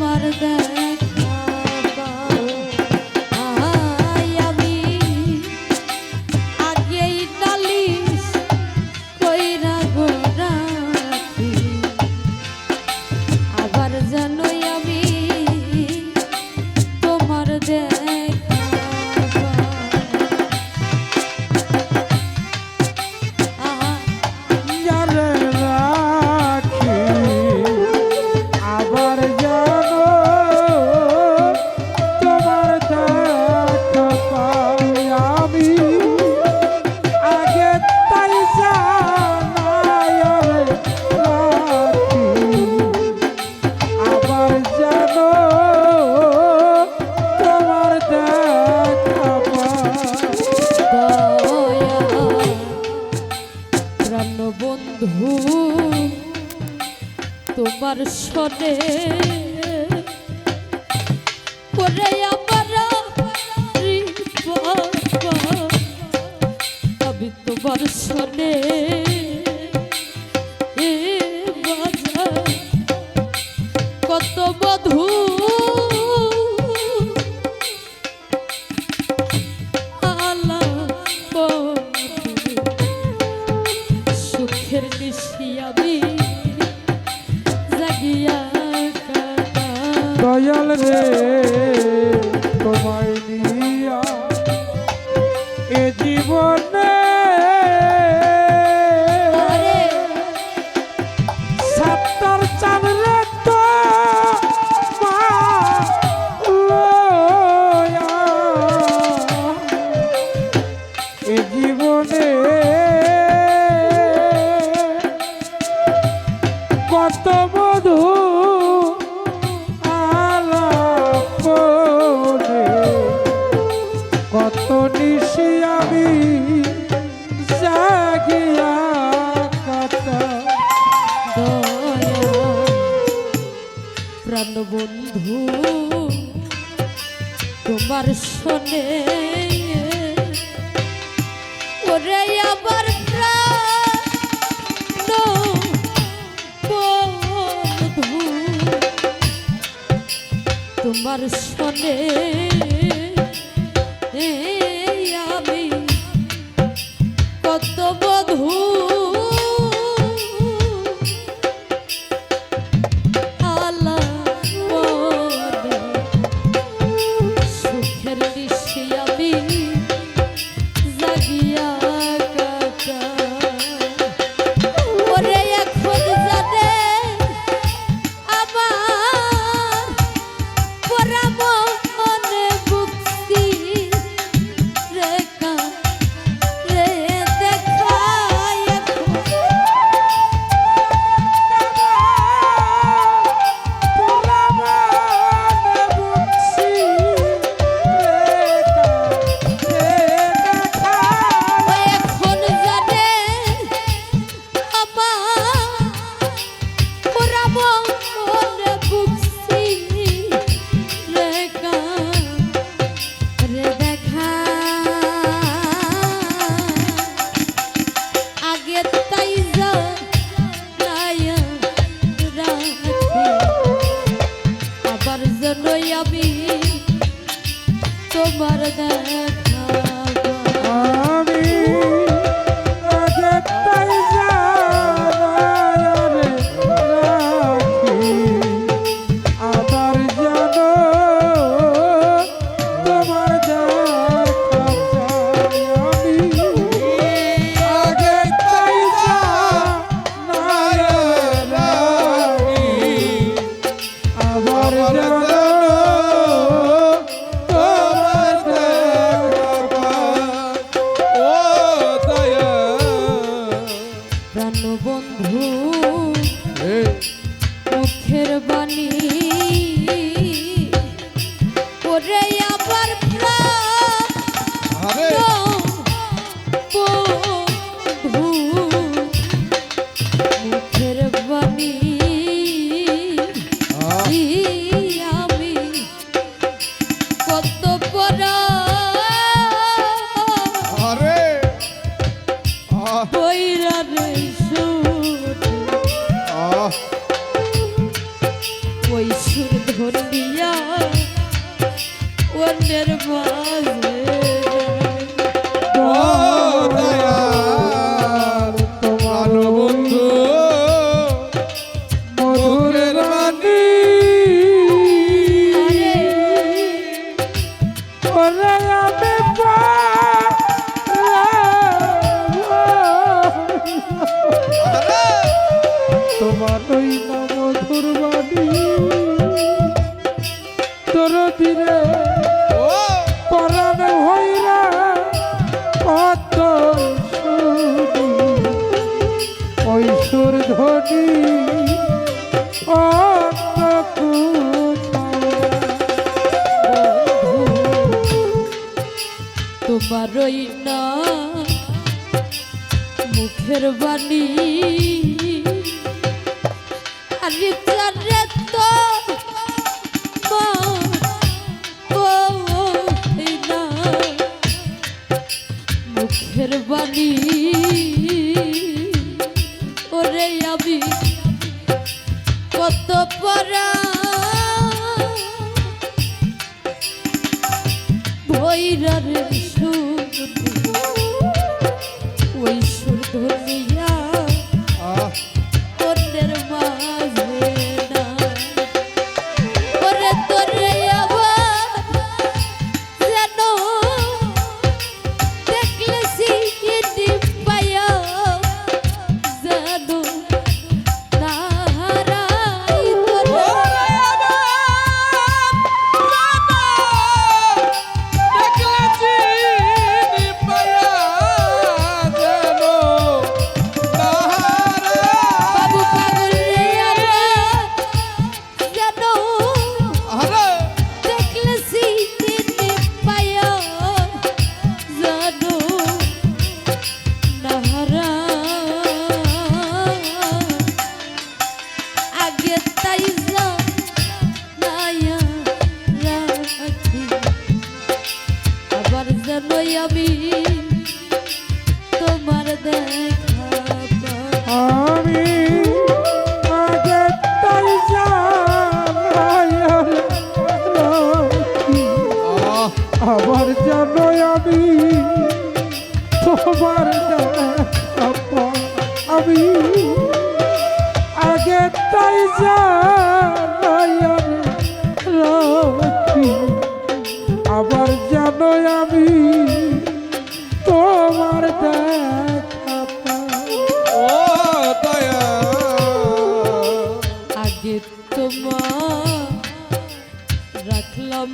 amar de বন্ধু তোমার সনে করে আমার আমি তোমার সনে কত বধূ। প্রাণ বন্ধু তোমার শোনে। ওরে আবার তোমার শোনে। আমি কত বধূ 呜 পারই না মুখের বাণী। আর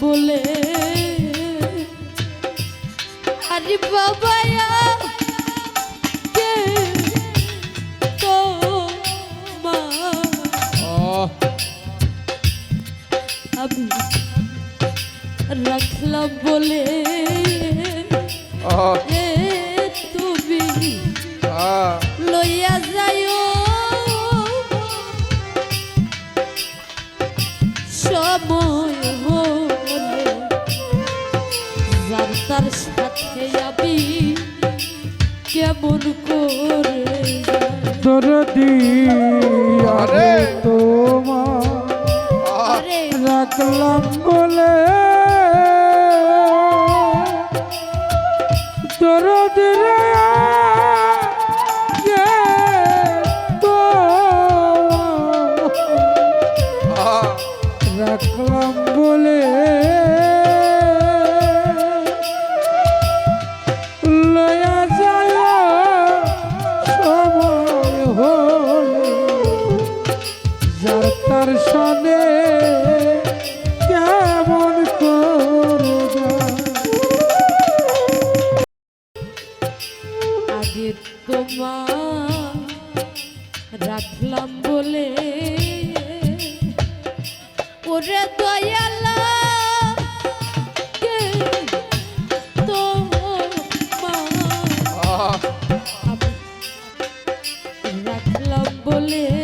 বলে আরে বাবা আমি রাখলাম বলে কেমন করে তোর দিয়া তোমার রাখলাম বলে দর্শনে সনে কেমন আগে তোমার রাখলাম বলে ওরে দয়ালা রাখলাম বলে